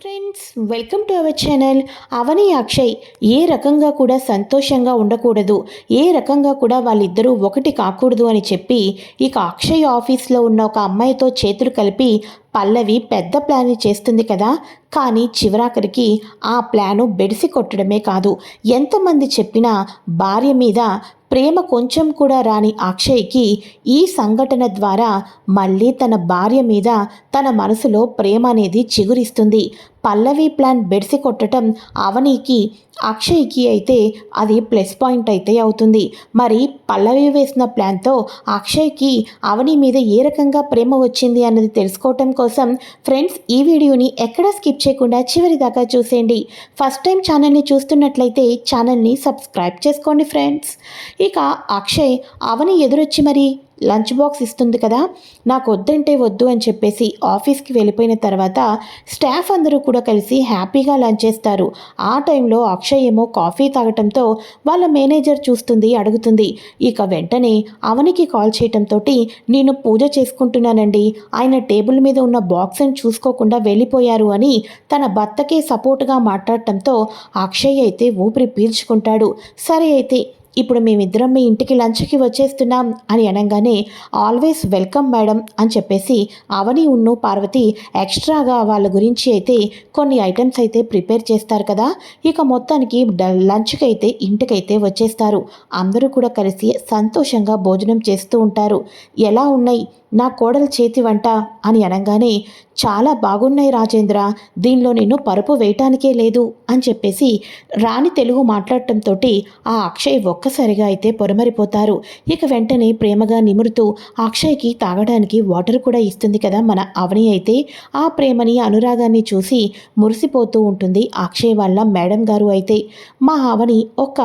Friends welcome to our channel Avani Akshay ఏ రకంగా కూడా సంతోషంగా ఉండకూడదు. ఏ రకంగా కూడా వాళ్ళిద్దరూ ఒకటి కాకూడదు అని చెప్పి ఇక అక్షయ్ ఆఫీస్లో ఉన్న ఒక అమ్మాయితో చేతులు కలిపి పల్లవి పెద్ద ప్లాన్ చేస్తుంది కదా. కానీ చివరాఖరికి ఆ ప్లాను బెడిసి కొట్టడమే కాదు. ఎంతమంది చెప్పినా భార్య మీద ప్రేమ కొంచెం కూడా రాని అక్షయ్కి ఈ సంఘటన ద్వారా మళ్ళీ తన భార్య మీద తన మనసులో ప్రేమ అనేది చిగురిస్తుంది. పల్లవి ప్లాన్ బెడిసి కొట్టడం అవనీకి అక్షయ్కి అయితే అది ప్లస్ పాయింట్ అయితే అవుతుంది. మరి పల్లవి వేసిన ప్లాన్తో అక్షయ్కి అవని మీద ఏ రకంగా ప్రేమ వచ్చింది అన్నది తెలుసుకోవటం కోసం ఫ్రెండ్స్ ఈ వీడియోని ఎక్కడా స్కిప్ చేయకుండా చివరి దాకా చూసేయండి. ఫస్ట్ టైం ఛానల్ని చూస్తున్నట్లయితే ఛానల్ని సబ్స్క్రైబ్ చేసుకోండి ఫ్రెండ్స్. ఇక అక్షయ్ అవని ఎదురొచ్చి మరి లంచ్ బాక్స్ ఇస్తుంది కదా నాకు వద్దంటే వద్దు అని చెప్పేసి ఆఫీస్కి వెళ్ళిపోయిన తర్వాత స్టాఫ్ అందరూ కూడా కలిసి హ్యాపీగా లంచ్ చేస్తారు. ఆ టైంలో అక్షయ్ ఏమో కాఫీ తాగటంతో వాళ్ళ మేనేజర్ చూస్తుంది అడుగుతుంది. ఇక వెంటనే అవనికి కాల్ చేయటంతో నేను పూజ చేసుకుంటున్నానండి. ఆయన టేబుల్ మీద ఉన్న బాక్స్ని చూసుకోకుండా వెళ్ళిపోయారు అని తన భర్తకే సపోర్ట్గా మాట్లాడటంతో అక్షయ్ అయితే ఊపిరి పీల్చుకుంటాడు. సరే అయితే ఇప్పుడు మేమిద్దరం మీ ఇంటికి లంచ్కి వచ్చేస్తున్నాం అని అనగానే ఆల్వేస్ వెల్కమ్ మేడం అని చెప్పేసి అవని ఉన్ను పార్వతి ఎక్స్ట్రాగా వాళ్ళ గురించి అయితే కొన్ని ఐటమ్స్ అయితే ప్రిపేర్ చేస్తారు కదా. ఇక మొత్తానికి లంచ్కి అయితే ఇంటికైతే వచ్చేస్తారు. అందరూ కూడా కలిసి సంతోషంగా భోజనం చేస్తూ ఉంటారు. ఎలా ఉన్నాయి? నా కోడలు చేతి వంట అని అనగానే చాలా బాగున్నాయి రాజేంద్ర దీనిలో నేను పరుపు వేయటానికే లేదు అని చెప్పేసి రాణి తెలుగు మాట్లాడటంతో ఆ అక్షయ్ ఒక్కసారిగా అయితే పొరమరిపోతారు. ఇక వెంటనే ప్రేమగా నిమురుతూ అక్షయ్కి తాగడానికి వాటర్ కూడా ఇస్తుంది కదా మన అవని అయితే? ఆ ప్రేమని అనురాగాన్ని చూసి మురిసిపోతూ ఉంటుంది అక్షయ్ వాళ్ళ మేడం గారు అయితే. మా అవని ఒక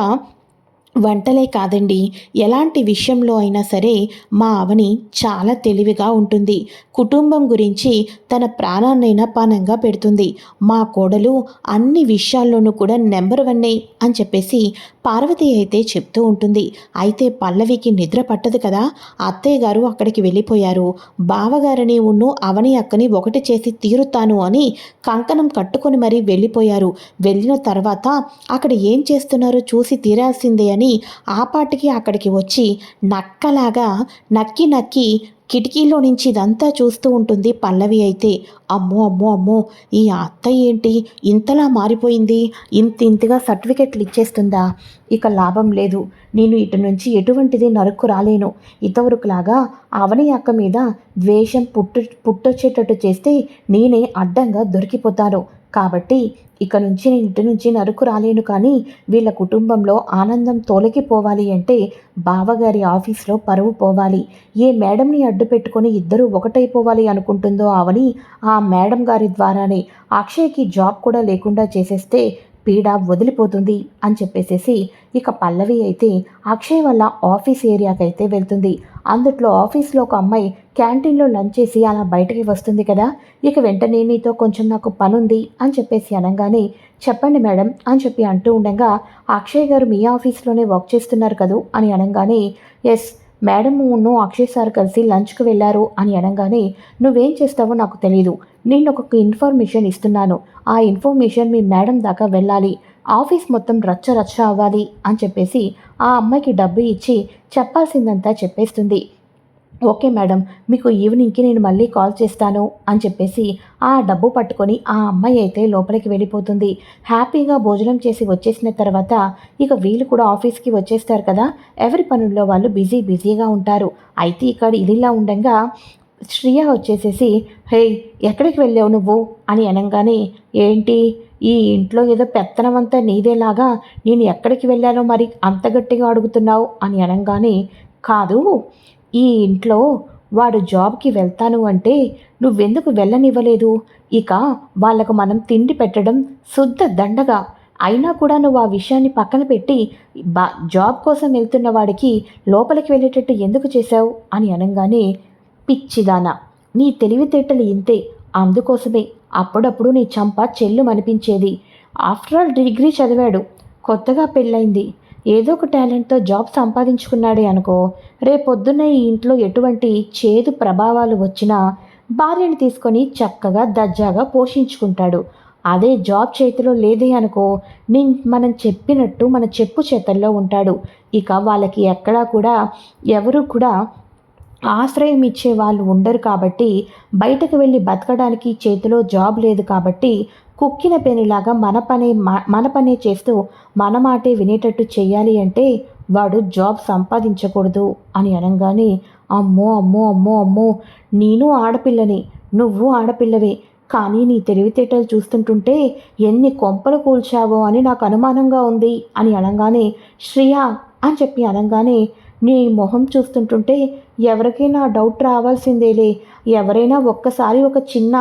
వంటలే కాదండి. ఎలాంటి విషయంలో అయినా సరే మా అవని చాలా తెలివిగా ఉంటుంది. కుటుంబం గురించి తన ప్రాణాన్నైనా పానంగా పెడుతుంది. మా కోడలు అన్ని విషయాల్లోనూ కూడా నెంబర్ వన్నే అని చెప్పేసి పార్వతి అయితే చెప్తూ ఉంటుంది. అయితే పల్లవికి నిద్ర పట్టదు కదా. అత్తయ్య గారు అక్కడికి వెళ్ళిపోయారు. బావగారని ఉన్ను అవని అక్కని ఒకటి చేసి తీరుతాను అని కంకణం కట్టుకొని మరీ వెళ్ళిపోయారు. వెళ్ళిన తర్వాత అక్కడ ఏం చేస్తున్నారో చూసి తీరాల్సిందే అని ఆ పాటికి అక్కడికి వచ్చి నక్కలాగా నక్కి నక్కి కిటికీలో నుంచి ఇదంతా చూస్తూ ఉంటుంది పల్లవి అయితే. అమ్మో అమ్మో అమ్మో ఈ అత్త ఏంటి? ఇంతలా మారిపోయింది. ఇంత ఇంతగా సర్టిఫికెట్లు ఇచ్చేస్తుందా? ఇక లాభం లేదు. నేను ఇటు నుంచి ఎటువంటిది నరుక్కు రాలేను. ఇంతవరకులాగా అవని అక్క మీద ద్వేషం పుట్టు పుట్టొచ్చేటట్టు చేస్తే నేనే అడ్డంగా దొరికిపోతాను. కాబట్టి ఇక నుంచి నేను ఇంటి నుంచి నరుకు రాలేను కానీ వీళ్ళ కుటుంబంలో ఆనందం తొలగిపోవాలి అంటే బావగారి ఆఫీస్లో పరువు పోవాలి. ఏ మేడంని అడ్డు పెట్టుకొని ఇద్దరూ ఒకటైపోవాలి అనుకుంటుందో అవని ఆ మేడం గారి ద్వారానే అక్షయ్కి జాబ్ కూడా లేకుండా చేసేస్తే పీడ వదిలిపోతుంది అని చెప్పేసేసి ఇక పల్లవి అయితే అక్షయ్ వల్ల ఆఫీస్ ఏరియాకైతే అయితే వెళ్తుంది. అందుట్లో ఆఫీస్లో ఒక అమ్మాయి క్యాంటీన్లో లంచ్ చేసి అలా బయటకి వస్తుంది కదా. ఇక వెంటనే నీతో కొంచెం నాకు పనుంది అని చెప్పేసి అనగానే చెప్పండి మేడం అని చెప్పి అంటూ ఉండగా అక్షయ్ గారు మీ ఆఫీస్లోనే వర్క్ చేస్తున్నారు కదూ అని అనగానే ఎస్ మేడము నువ్వు అక్షయ్ సార్ కలిసి లంచ్కి వెళ్ళారు అని అనగానే నువ్వేం చేస్తావో నాకు తెలియదు నేను ఒక ఇన్ఫర్మేషన్ ఇస్తున్నాను. ఆ ఇన్ఫర్మేషన్ మీ మేడం దాకా వెళ్ళాలి. ఆఫీస్ మొత్తం రచ్చ రచ్చ అవ్వాలి అని చెప్పేసి ఆ అమ్మాయికి డబ్బు ఇచ్చి చెప్పాల్సిందంతా చెప్పేస్తుంది. ఓకే మేడం మీకు ఈవినింగ్కి నేను మళ్ళీ కాల్ చేస్తాను అని చెప్పేసి ఆ డబ్బు పట్టుకొని ఆ అమ్మాయి అయితే లోపలికి వెళ్ళిపోతుంది. హ్యాపీగా భోజనం చేసి వచ్చేసిన తర్వాత ఇక వీళ్ళు కూడా ఆఫీస్కి వచ్చేస్తారు కదా ఎవరి పనుల్లో వాళ్ళు బిజీ బిజీగా ఉంటారు. అయితే ఇక్కడ ఇదిలా ఉండగా శ్రియ వచ్చేసేసి హే ఎక్కడికి వెళ్ళావు నువ్వు? అని అనగానే ఏంటి? ఈ ఇంట్లో ఏదో పెత్తనమంతా నీదేలాగా నేను ఎక్కడికి వెళ్ళానో మరి అంత గట్టిగా అడుగుతున్నావు అని అనగానే కాదు ఈ ఇంట్లో వాడు జాబ్కి వెళ్తాను అంటే నువ్వెందుకు వెళ్ళనివ్వలేదు? ఇక వాళ్ళకు మనం తిండి పెట్టడం శుద్ధ దండగా. అయినా కూడా నువ్వు ఆ విషయాన్ని పక్కన పెట్టి బా జాబ్ కోసం వెళ్తున్న వాడికి లోపలికి వెళ్ళేటట్టు ఎందుకు చేశావు? అని అనగానే పిచ్చిదానా నీ తెలివితేటలు ఇంతే. అందుకోసమే అప్పుడప్పుడు నీ చంప చెల్లు అనిపించేది ఆఫ్టర్ ఆల్ డిగ్రీ చదివాడు. కొత్తగా పెళ్ళైంది ఏదో ఒక టాలెంట్తో జాబ్ సంపాదించుకున్నాడే అనుకో రేపొద్దున్న ఈ ఇంట్లో ఎటువంటి చేదు ప్రభావాలు వచ్చినా భార్యని తీసుకొని చక్కగా దర్జాగా పోషించుకుంటాడు. అదే జాబ్ చేతిలో లేదే అనుకో నీ మనం చెప్పినట్టు మన చెప్పు చేతల్లో ఉంటాడు. ఇక వాళ్ళకి ఎక్కడా కూడా ఎవరు కూడా ఆశ్రయం ఇచ్చే వాళ్ళు ఉండరు కాబట్టి బయటకు వెళ్ళి బతకడానికి చేతిలో జాబ్ లేదు కాబట్టి కుక్కిన పెనిలాగా మన పనే మన పనే చేస్తూ మన మాటే వినేటట్టు చేయాలి అంటే వాడు జాబ్ సంపాదించకూడదు అని అనగానే అమ్మో అమ్మో అమ్మో అమ్మో నేను ఆడపిల్లని నువ్వు ఆడపిల్లవే కానీ నీ తెలివితేటలు చూస్తుంటుంటే ఎన్ని కొంపలు కూల్చావో అని నాకు అనుమానంగా ఉంది అని అనగానే శ్రియా అని చెప్పి అనగానే నీ మొహం చూస్తుంటుంటే ఎవరికైనా డౌట్ రావాల్సిందేలే. ఎవరైనా ఒక్కసారి ఒక చిన్న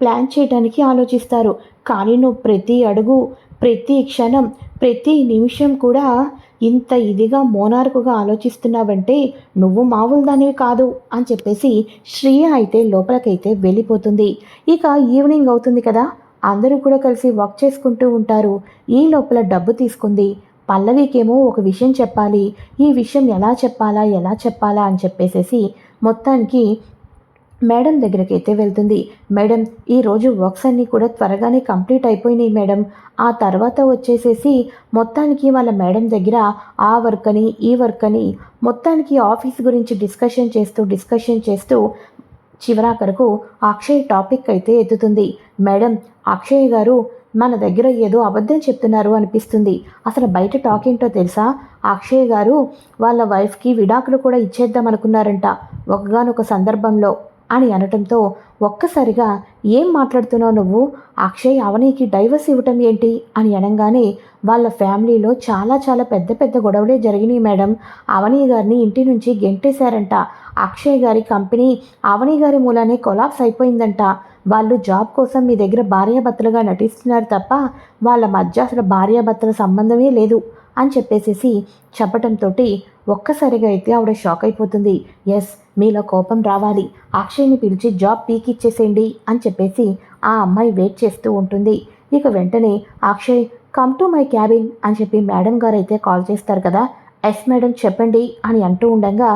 ప్లాన్ చేయడానికి ఆలోచిస్తారు. కానీ నువ్వు ప్రతి అడుగు ప్రతి క్షణం ప్రతి నిమిషం కూడా ఇంత ఇదిగా మోనార్కుగా ఆలోచిస్తున్నావంటే నువ్వు మామూలు దానివి కాదు అని చెప్పేసి శ్రీయ అయితే లోపలికైతే వెళ్ళిపోతుంది. ఇక ఈవినింగ్ అవుతుంది కదా. అందరూ కూడా కలిసి వర్క్ చేసుకుంటూ ఉంటారు. ఈ లోపల డబ్బు తీసుకుంది. పల్లవికేమో ఒక విషయం చెప్పాలి. ఈ విషయం ఎలా చెప్పాలా ఎలా చెప్పాలా అని చెప్పేసేసి మొత్తానికి మేడం దగ్గరికి అయితే వెళ్తుంది. మేడం ఈరోజు వర్క్స్ అన్నీ కూడా త్వరగానే కంప్లీట్ అయిపోయినాయి మేడం. ఆ తర్వాత వచ్చేసేసి మొత్తానికి వాళ్ళ మేడం దగ్గర ఆ వర్క్ అని ఈ వర్క్ అని మొత్తానికి ఆఫీస్ గురించి డిస్కషన్ చేస్తూ డిస్కషన్ చేస్తూ చివరాఖరకు అక్షయ్ టాపిక్ అయితే ఎత్తుతుంది. మేడం అక్షయ్ గారు మన దగ్గర ఏదో అబద్ధం చెప్తున్నారు అనిపిస్తుంది. అసలు బయట టాక్ ఏంటో తెలుసా? అక్షయ్ గారు వాళ్ళ వైఫ్కి విడాకులు కూడా ఇచ్చేద్దాం అనుకున్నారంట. ఒకగానొక సందర్భంలో. అని అనటంతో ఒక్కసారిగా ఏం మాట్లాడుతున్నావు నువ్వు? అక్షయ్ అవనీకి డైవర్స్ ఇవ్వటం ఏంటి? అని అనగానే వాళ్ళ ఫ్యామిలీలో చాలా చాలా పెద్ద పెద్ద గొడవలే జరిగినాయి మేడం. అవనీ గారిని ఇంటి నుంచి గెంటేశారంట. అక్షయ్ గారి కంపెనీ అవనీ గారి మూలానే కొలాప్స్ అయిపోయిందంట. వాళ్ళు జాబ్ కోసం మీ దగ్గర భార్యాభర్తలుగా నటిస్తున్నారు తప్ప వాళ్ళ మధ్య అసలు భార్యాభర్తల సంబంధమే లేదు. అని చెప్పేసేసి చెప్పటంతో ఒక్కసారిగా అయితే ఆవిడ షాక్ అయిపోతుంది. ఎస్ మీలో కోపం రావాలి. అక్షయ్ని పిలిచి జాబ్ పీకిచ్చేసేయండి అని చెప్పేసి ఆ అమ్మాయి వెయిట్ చేస్తూ ఉంటుంది. ఇక వెంటనే Akshay come to my cabin అని చెప్పి మేడం గారు అయితే కాల్ చేస్తారు కదా. ఎస్ మేడం చెప్పండి అని అంటూ ఉండగా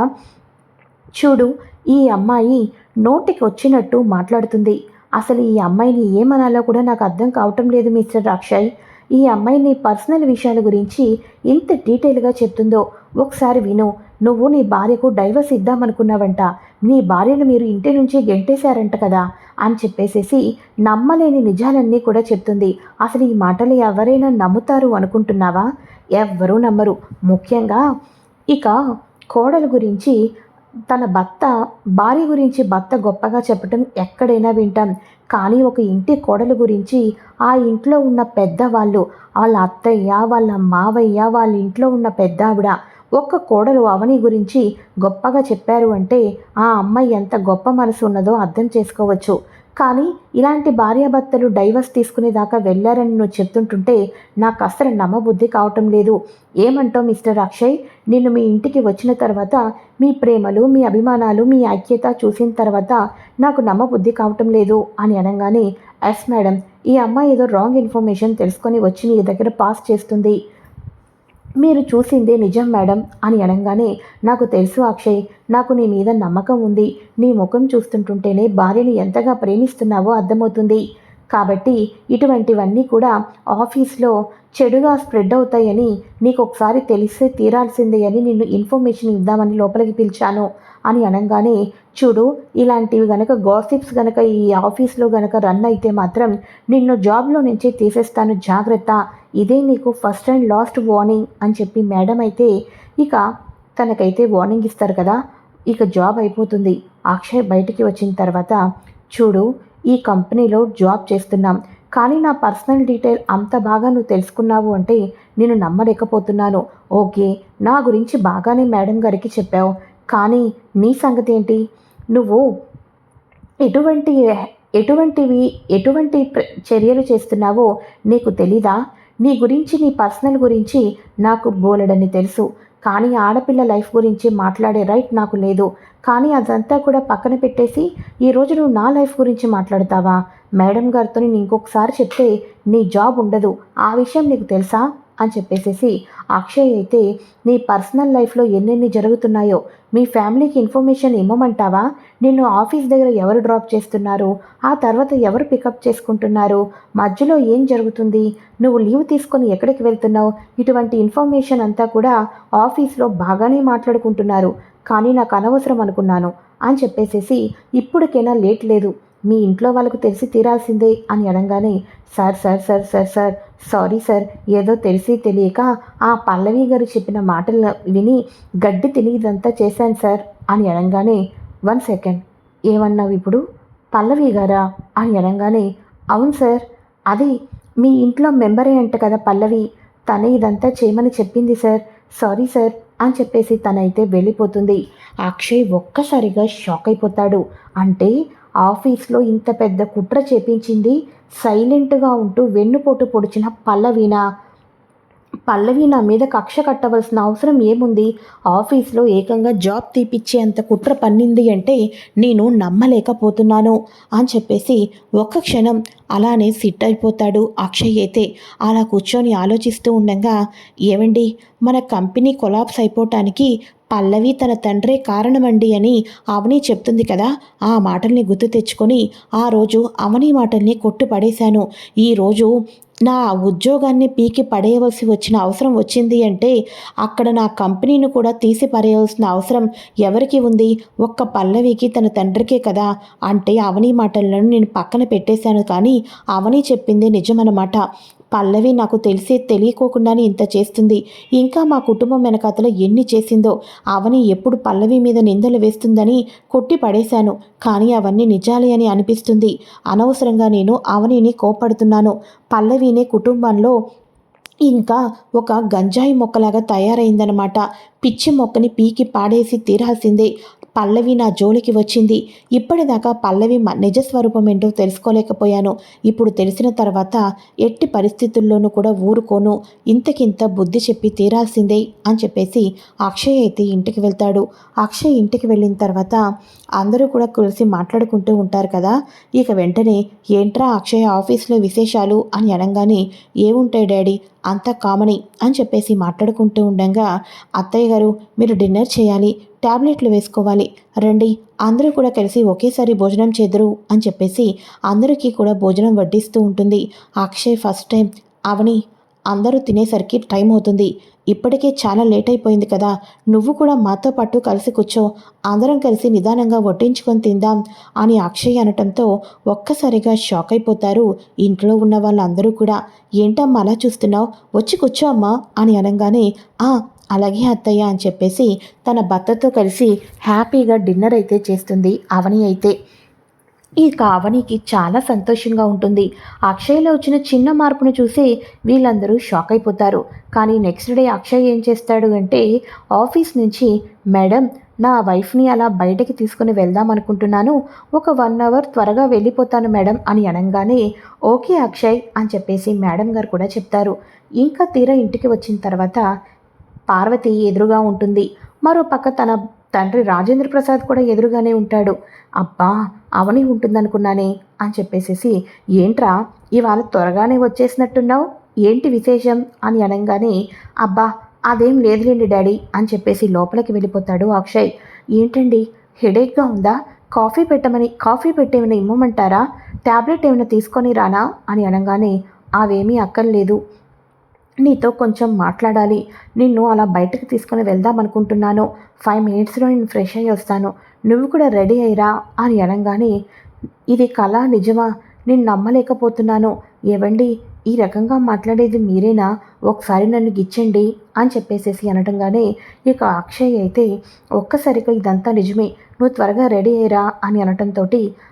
చూడు ఈ అమ్మాయి నోటికి వచ్చినట్టు మాట్లాడుతుంది. అసలు ఈ అమ్మాయిని ఏమనాలో కూడా నాకు అర్థం కావటం లేదు మిస్టర్ అక్షయ్. ఈ అమ్మాయిని పర్సనల్ విషయాల గురించి ఇంత డీటెయిల్గా చెప్తుందో? ఒకసారి విను. నువ్వు నీ భార్యకు డైవర్స్ ఇద్దామనుకున్నావంట. నీ భార్యను మీరు ఇంటి నుంచి గెంటేశారంట కదా? అని చెప్పేసేసి నమ్మలేని నిజాలన్నీ కూడా చెప్తుంది. అసలు ఈ మాటలు ఎవరైనా నమ్ముతారు అనుకుంటున్నావా? ఎవ్వరూ నమ్మరు. ముఖ్యంగా ఇక కోడల గురించి తన భర్త భార్య గురించి భర్త గొప్పగా చెప్పటం ఎక్కడైనా వింటాం. కానీ ఒక ఇంటి కోడలు గురించి ఆ ఇంట్లో ఉన్న పెద్దవాళ్ళు వాళ్ళ అత్తయ్య వాళ్ళ మావయ్య వాళ్ళ ఇంట్లో ఉన్న పెద్ద ఆవిడ ఒక్క కోడలు అవని గురించి గొప్పగా చెప్పారు అంటే ఆ అమ్మాయి ఎంత గొప్ప మనసు ఉన్నదో అర్థం చేసుకోవచ్చు. కానీ ఇలాంటి భార్యాభర్తలు డైవర్స్ తీసుకునేదాకా వెళ్ళారని నువ్వు చెప్తుంటుంటే నాకు అసలు నమ్మబుద్ధి కావటం లేదు. ఏమంటావు మిస్టర్ అక్షయ్? నిన్ను మీ ఇంటికి వచ్చిన తర్వాత మీ ప్రేమలు మీ అభిమానాలు మీ ఐక్యత చూసిన తర్వాత నాకు నమ్మబుద్ధి కావటం లేదు అని అనగానే ఎస్ మేడం ఈ అమ్మాయి ఏదో రాంగ్ ఇన్ఫర్మేషన్ తెలుసుకొని వచ్చి నీ దగ్గర పాస్ చేస్తుంది. మీరు చూసిందే నిజం మేడం అని అనగానే నాకు తెలుసు అక్షయ్ నాకు నీ మీద నమ్మకం ఉంది. నీ ముఖం చూస్తుంటుంటేనే భార్యని ఎంతగా ప్రేమిస్తున్నావో అర్థమవుతుంది. కాబట్టి ఇటువంటివన్నీ కూడా ఆఫీస్లో చెడుగా స్ప్రెడ్ అవుతాయని నీకు ఒకసారి తెలిస్తే తీరాల్సిందే అని నిన్ను ఇన్ఫర్మేషన్ ఇద్దామని లోపలికి పిలిచాను అని అనగానే చూడు ఇలాంటివి గనక గాసిప్స్ గనక ఈ ఆఫీస్లో గనక రన్ అయితే మాత్రం నిన్ను జాబ్లో నుంచి తీసేస్తాను జాగ్రత్త ఇదే నీకు ఫస్ట్ అండ్ లాస్ట్ వార్నింగ్ అని చెప్పి మేడం అయితే ఇక తనకైతే వార్నింగ్ ఇస్తారు కదా ఇక జాబ్ అయిపోతుంది. అక్షయ్ బయటికి వచ్చిన తర్వాత చూడు ఈ కంపెనీలో జాబ్ చేస్తున్నాం. కానీ నా పర్సనల్ డీటెయిల్ అంత బాగా నువ్వు తెలుసుకున్నావు అంటే నేను నమ్మలేకపోతున్నాను. ఓకే నా గురించి బాగానే మేడం గారికి చెప్పావు. కానీ నీ సంగతి ఏంటి? నువ్వు ఎటువంటి ఎటువంటివి ఎటువంటి చర్యలు చేస్తున్నావో నీకు తెలీదా? నీ గురించి నీ పర్సనల్ గురించి నాకు బోలెడని తెలుసు. కానీ ఆడపిల్ల లైఫ్ గురించి మాట్లాడే రైట్ నాకు లేదు. కానీ అదంతా కూడా పక్కన పెట్టేసి ఈరోజు నువ్వు నా లైఫ్ గురించి మాట్లాడతావా? మేడం గారితో నేను ఇంకొకసారి చెప్తే నీ జాబ్ ఉండదు. ఆ విషయం నీకు తెలుసా? అని చెప్పేసేసి అక్షయ్ అయితే నీ పర్సనల్ లైఫ్లో ఎన్నెన్ని జరుగుతున్నాయో మీ ఫ్యామిలీకి ఇన్ఫర్మేషన్ ఇవ్వమంటావా నిన్ను ఆఫీస్ దగ్గర ఎవరు డ్రాప్ చేస్తున్నారు? ఆ తర్వాత ఎవరు పికప్ చేసుకుంటున్నారు? మధ్యలో ఏం జరుగుతుంది? నువ్వు లీవ్ తీసుకొని ఎక్కడికి వెళ్తున్నావు? ఇటువంటి ఇన్ఫర్మేషన్ అంతా కూడా ఆఫీస్లో బాగానే మాట్లాడుకుంటున్నారు. కానీ నాకు అనవసరం అనుకున్నాను అని చెప్పేసేసి ఇప్పటికైనా లేట్ లేదు. మీ ఇంట్లో వాళ్ళకు తెలిసి తీరాల్సిందే అని అనగానే sir sir sir sir sir sorry sir ఏదో తెలిసి తెలియక ఆ పల్లవి గారు చెప్పిన మాటలు విని గడ్డి తిని ఇదంతా చేశాను సార్ అని అనగానే వన్ సెకండ్ ఏమన్నావు ఇప్పుడు? పల్లవి గారా? అని అనగానే అవును సార్ అది మీ ఇంట్లో మెంబరే అంట కదా పల్లవి. తనే ఇదంతా చేయమని చెప్పింది సార్ సారీ సార్ అని చెప్పేసి తనైతే వెళ్ళిపోతుంది. అక్షయ్ ఒక్కసారిగా షాక్ అయిపోతాడు. అంటే ఆఫీస్లో ఇంత పెద్ద కుట్ర చేపించింది సైలెంట్గా ఉంటూ వెన్నుపోటు పొడిచిన పల్లవీనా. పల్లవి నా మీద కక్ష కట్టవలసిన అవసరం ఏముంది? ఆఫీస్లో ఏకంగా జాబ్ తీపిచ్చే అంత కుట్ర పన్నింది అంటే నేను నమ్మలేకపోతున్నాను అని చెప్పేసి ఒక్క క్షణం అలానే సిట్ అయిపోతాడు అక్షయ్ అయితే. అలా కూర్చొని ఆలోచిస్తూ ఉండగా ఏమండి మన కంపెనీ కొలాప్స్ అయిపోవటానికి పల్లవి తన తండ్రే కారణమండి అని అవని చెప్తుంది కదా. ఆ మాటల్ని గుర్తు తెచ్చుకొని ఆ రోజు అవని మాటల్ని కొట్టు పడేశాను ఈరోజు నా ఉద్యోగాన్ని పీకి పడేయవలసి వచ్చిన అవసరం వచ్చింది అంటే అక్కడ నా కంపెనీని కూడా తీసి పడేయవలసిన అవసరం ఎవరికి ఉంది? ఒక్క పల్లవికి తన తండ్రికే కదా అంటే అవని మాటలను నేను పక్కన పెట్టేశాను కానీ అవని చెప్పింది నిజమన్నమాట. పల్లవి నాకు తెలిసే తెలియకోకుండానే ఇంత చేస్తుంది. ఇంకా మా కుటుంబం వెనకాతలో ఎన్ని చేసిందో అవని ఎప్పుడు పల్లవి మీద నిందలు వేస్తుందని కొట్టి పడేశాను. కానీ అవన్నీ నిజాలే అని అనిపిస్తుంది. అనవసరంగా నేను అవనిని కోపడుతున్నాను పల్లవినే కుటుంబంలో ఇంకా ఒక గంజాయి మొక్కలాగా తయారైందనమాట పిచ్చి మొక్కని పీకి పాడేసి తీరాల్సిందే. పల్లవి నా జోలికి వచ్చింది. ఇప్పటిదాకా పల్లవి మ- నిజస్వరూపం ఏంటో తెలుసుకోలేకపోయాను. ఇప్పుడు తెలిసిన తర్వాత ఎట్టి పరిస్థితుల్లోనూ కూడా ఊరుకోను. ఇంతకింత బుద్ధి చెప్పి తీరాల్సిందే అని చెప్పేసి అక్షయ్ అయితే ఇంటికి వెళ్తాడు. అక్షయ్ ఇంటికి వెళ్ళిన తర్వాత అందరూ కూడా కలిసి మాట్లాడుకుంటూ ఉంటారు కదా. ఇక వెంటనే ఏంట్రా అక్షయ్ ఆఫీస్లో విశేషాలు? అని అనగానే ఏముంటాయి డాడీ? అంతా కామని అని చెప్పేసి మాట్లాడుకుంటూ ఉండగా అత్తయ్య గారు మీరు డిన్నర్ చేయాలి ట్యాబ్లెట్లు వేసుకోవాలి రండి అందరూ కూడా కలిసి ఒకేసారి భోజనం చేద్దరు అని చెప్పేసి అందరికీ కూడా భోజనం వడ్డిస్తూ ఉంటుంది. అక్షయ్ ఫస్ట్ టైం అవని అందరూ తినేసరికి టైం అవుతుంది ఇప్పటికే చాలా లేట్ అయిపోయింది కదా. నువ్వు కూడా మాతో పాటు కలిసి కూర్చో. అందరం కలిసి నిదానంగా వడ్డించుకొని తిందాం అని అక్షయ్ అనటంతో ఒక్కసారిగా షాక్ అయిపోతారు ఇంట్లో ఉన్న వాళ్ళందరూ కూడా. ఏంటమ్మా అలా చూస్తున్నావు? వచ్చి కూర్చో అమ్మా అని అనగానే ఆ అలాగే అత్తయ్య అని చెప్పేసి తన భర్తతో కలిసి హ్యాపీగా డిన్నర్ అయితే చేస్తుంది అవని అయితే. ఈ కావనికి చాలా సంతోషంగా ఉంటుంది. అక్షయ్లో వచ్చిన చిన్న మార్పును చూసి వీళ్ళందరూ షాక్ అయిపోతారు. కానీ నెక్స్ట్ డే అక్షయ్ ఏం చేస్తాడు అంటే ఆఫీస్ నుంచి మేడం నా వైఫ్ని అలా బయటకి తీసుకుని వెళ్దాం అనుకుంటున్నాను. ఒక వన్ అవర్ త్వరగా వెళ్ళిపోతాను మేడం అని అనగానే ఓకే అక్షయ్ అని చెప్పేసి మేడం గారు కూడా చెప్తారు. ఇంకా తీరా ఇంటికి వచ్చిన తర్వాత పార్వతి ఎదురుగా ఉంటుంది. మరో పక్క తన తండ్రి రాజేంద్ర ప్రసాద్ కూడా ఎదురుగానే ఉంటాడు. అబ్బా అవని ఉంటుందనుకున్నానే అని చెప్పేసేసి ఏంట్రా ఇవాళ త్వరగానే వచ్చేసినట్టున్నావు? ఏంటి విశేషం? అని అనగానే అబ్బా అదేం లేదులేండి డాడీ అని చెప్పేసి లోపలికి వెళ్ళిపోతాడు అక్షయ్. ఏంటండి హెడేక్గా ఉందా? కాఫీ పెట్టమని కాఫీ పెట్టేమైనా ఇమ్మమంటారా? ట్యాబ్లెట్ ఏమైనా తీసుకొని రానా? అని అనగానే అవేమీ అక్కర్లేదు. నీతో కొంచెం మాట్లాడాలి. నిన్ను అలా బయటకు తీసుకొని వెళ్దాం అనుకుంటున్నాను. ఫైవ్ మినిట్స్లో నేను ఫ్రెష్ అయ్యి వస్తాను. నువ్వు కూడా రెడీ అయ్యిరా అని అనగానే ఇది కళ నిజమా? నేను నమ్మలేకపోతున్నాను. ఏవండి? ఈ రకంగా మాట్లాడేది మీరేనా? ఒకసారి నన్ను గిచ్చండి అని చెప్పేసేసి అనటంగానే ఇక అక్షయ్ అయితే ఒక్కసారిగా ఇదంతా నిజమే. నువ్వు త్వరగా రెడీ అయ్యరా అని అనటంతో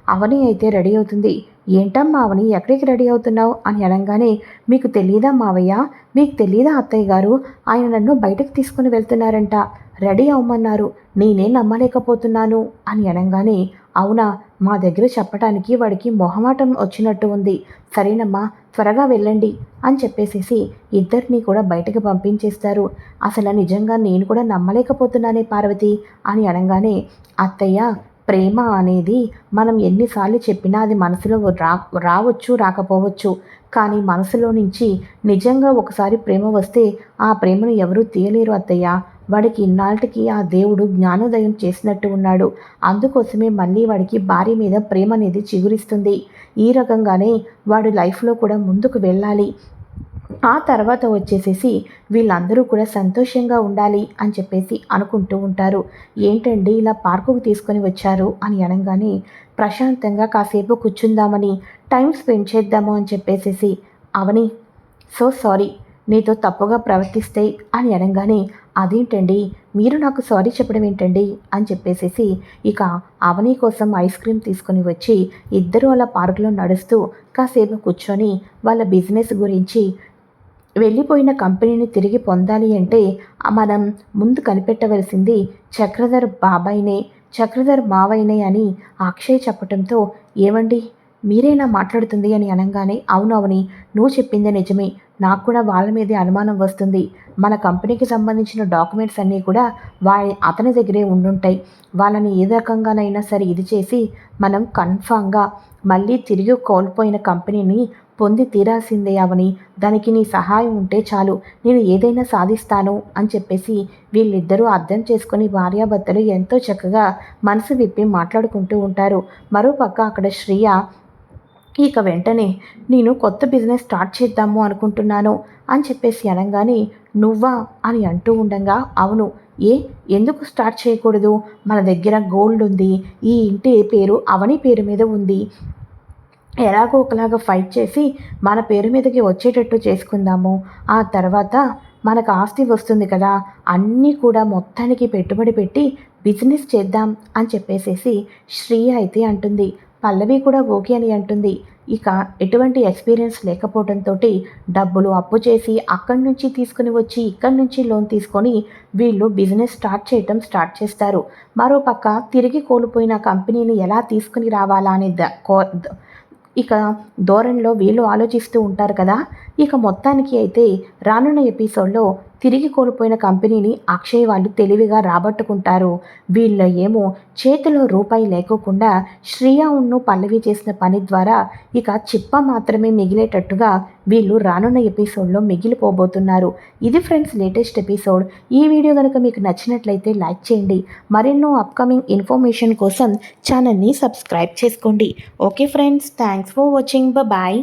అవని అయితే రెడీ అవుతుంది. ఏంటమ్మా అవని ఎక్కడికి రెడీ అవుతున్నావు? అని అనగానే మీకు తెలియదా మావయ్య? మీకు తెలియదా అత్తయ్య గారు? ఆయన నన్ను బయటకు తీసుకుని వెళ్తున్నారంట. రెడీ అవ్వమన్నారు. నేనే నమ్మలేకపోతున్నాను. అని అనగానే అవునా మా దగ్గర చెప్పడానికి వాడికి మొహమాటం వచ్చినట్టు ఉంది. సరేనమ్మా త్వరగా వెళ్ళండి. అని చెప్పేసేసి ఇద్దరిని కూడా బయటకు పంపించేస్తారు. అసలు నిజంగా నేను కూడా నమ్మలేకపోతున్నానే పార్వతి? అని అనగానే అత్తయ్య ప్రేమ అనేది మనం ఎన్నిసార్లు చెప్పినా అది మనసులో రా రావచ్చు రాకపోవచ్చు. కానీ మనసులో నుంచి నిజంగా ఒకసారి ప్రేమ వస్తే ఆ ప్రేమను ఎవరూ తీయలేరు అత్తయ్య. వాడికి ఇన్నాళ్ళకి ఆ దేవుడు జ్ఞానోదయం చేసినట్టు ఉన్నాడు. అందుకోసమే మళ్ళీ వాడికి భార్య మీద ప్రేమ అనేది చిగురిస్తుంది. ఈ రకంగానే వాడు లైఫ్లో కూడా ముందుకు వెళ్ళాలి. ఆ తర్వాత వచ్చేసేసి వీళ్ళందరూ కూడా సంతోషంగా ఉండాలి అని చెప్పేసి అనుకుంటూ ఉంటారు. ఏంటండి ఇలా పార్కుకు తీసుకొని వచ్చారు అని అనగానే ప్రశాంతంగా కాసేపు కూర్చుందామని టైం స్పెండ్ చేద్దాము అని చెప్పేసేసి అవని సో సారీ నీతో తప్పుగా ప్రవర్తిస్తే అని అనగానే అదేంటండి మీరు నాకు సారీ చెప్పడం ఏంటండి? అని చెప్పేసేసి ఇక అవని కోసం ఐస్ క్రీమ్ తీసుకొని వచ్చి ఇద్దరు అలా పార్కులో నడుస్తూ కాసేపు కూర్చొని వాళ్ళ బిజినెస్ గురించి వెళ్ళిపోయిన కంపెనీని తిరిగి పొందాలి అంటే మనం ముందు కనిపెట్టవలసింది చక్రధర్ బాబాయినే చక్రధర్ మావయ్యనే అని అక్షయ్ చెప్పటంతో ఏమండి మీరేనా మాట్లాడుతుంది అని అనగానే అవునవుని నువ్వు చెప్పింది నిజమే. నాకు కూడా వాళ్ళ మీదే అనుమానం వస్తుంది. మన కంపెనీకి సంబంధించిన డాక్యుమెంట్స్ అన్నీ కూడా వా అతని దగ్గరే ఉండుంటాయి. వాళ్ళని ఏ రకంగానైనా సరే ఇది చేసి మనం కన్ఫామ్గా మళ్ళీ తిరిగి కోల్పోయిన కంపెనీని పొంది తీరాల్సిందే అవని. దానికి నీ సహాయం ఉంటే చాలు. నేను ఏదైనా సాధిస్తాను అని చెప్పేసి వీళ్ళిద్దరూ అర్థం చేసుకుని భార్యాభర్తలు ఎంతో చక్కగా మనసు విప్పి మాట్లాడుకుంటూ ఉంటారు. మరోపక్క అక్కడ శ్రీయ ఇక వెంటనే నేను కొత్త బిజినెస్ స్టార్ట్ చేద్దాము అనుకుంటున్నాను అని చెప్పేసి అనగానే నువ్వా అని అంటూ ఉండగా అవును. ఏ? ఎందుకు స్టార్ట్ చేయకూడదు? మన దగ్గర గోల్డ్ ఉంది. ఈ ఇంటి పేరు అవని పేరు మీద ఉంది. ఎలాగో ఒకలాగా ఫైట్ చేసి మన పేరు మీదకి వచ్చేటట్టు చేసుకుందాము. ఆ తర్వాత మనకు ఆస్తి వస్తుంది కదా అన్నీ కూడా మొత్తానికి పెట్టుబడి పెట్టి బిజినెస్ చేద్దాం అని చెప్పేసేసి శ్రీ అయితే అంటుంది. పల్లవి కూడా ఓకే అని అంటుంది. ఇక ఎటువంటి ఎక్స్పీరియన్స్ లేకపోవడంతో డబ్బులు అప్పు చేసి అక్కడి నుంచి తీసుకుని వచ్చి ఇక్కడి నుంచి లోన్ తీసుకొని వీళ్ళు బిజినెస్ స్టార్ట్ చేయటం స్టార్ట్ చేస్తారు. మరోపక్క తిరిగి కోల్పోయిన కంపెనీని ఎలా తీసుకుని రావాలా అనే ద ఇక ధోరణిలో వీళ్ళు ఆలోచిస్తూ ఉంటారు కదా. ఇక మొత్తానికి అయితే రానున్న ఎపిసోడ్లో తిరిగి కోల్పోయిన కంపెనీని అక్షయ్ వాళ్ళు తెలివిగా రాబట్టుకుంటారు వీళ్ళ ఏమో చేతిలో రూపాయి లేకోకుండా శ్రియా ఉన్ను పల్లవి చేసిన పని ద్వారా ఇక చిప్ప మాత్రమే మిగిలేటట్టుగా వీళ్ళు రానున్న ఎపిసోడ్లో మిగిలిపోబోతున్నారు. ఇది ఫ్రెండ్స్ లేటెస్ట్ ఎపిసోడ్. ఈ వీడియో కనుక మీకు నచ్చినట్లయితే లైక్ చేయండి. మరెన్నో అప్కమింగ్ ఇన్ఫర్మేషన్ కోసం ఛానల్ని సబ్స్క్రైబ్ చేసుకోండి. Okay friends thanks for watching. Bye